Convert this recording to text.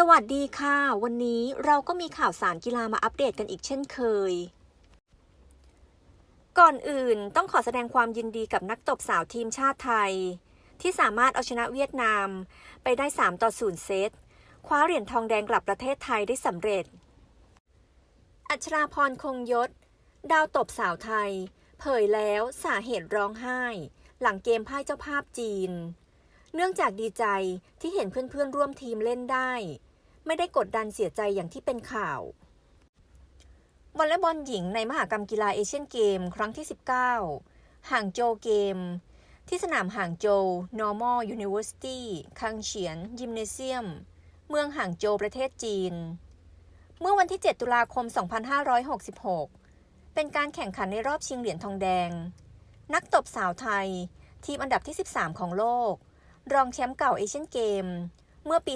สวัสดีค่ะ วันนี้เราก็มีข่าวสารกีฬามาอัปเดตกันอีกเช่นเคย ก่อนอื่นต้องขอแสดงความยินดีกับนักตบสาวทีมชาติไทย ที่สามารถเอาชนะเวียดนามไปได้ 3 ต่อ 0 เซต คว้าเหรียญทองแดงกลับประเทศไทยได้สำเร็จ อัชราพรคงยศ ดาวตบสาวไทย เผยแล้วสาเหตุร้องไห้ หลังเกมพ่ายเจ้าภาพจีน เนื่องจากดีใจที่เห็นเพื่อนๆร่วมทีมเล่นได้ ไม่ได้กดดันเสียใจอย่างที่เป็นข่าววอลเลย์บอลหญิงในมหากรรมกีฬาเอเชียนเกม ครั้งที่ 19 ห่างโจเกม ที่สนามห่างโจ Normal University คังเฉียน ยิมเนเซียม เมืองห่างโจประเทศจีน เมื่อวันที่ 7 ตุลาคม 2566 เป็นการแข่งขันในรอบชิงเหรียญทองแดง นักตบสาวไทย ทีมอันดับที่ 13 ของโลก รองแชมป์เก่าเอเชียนเกม เมื่อปี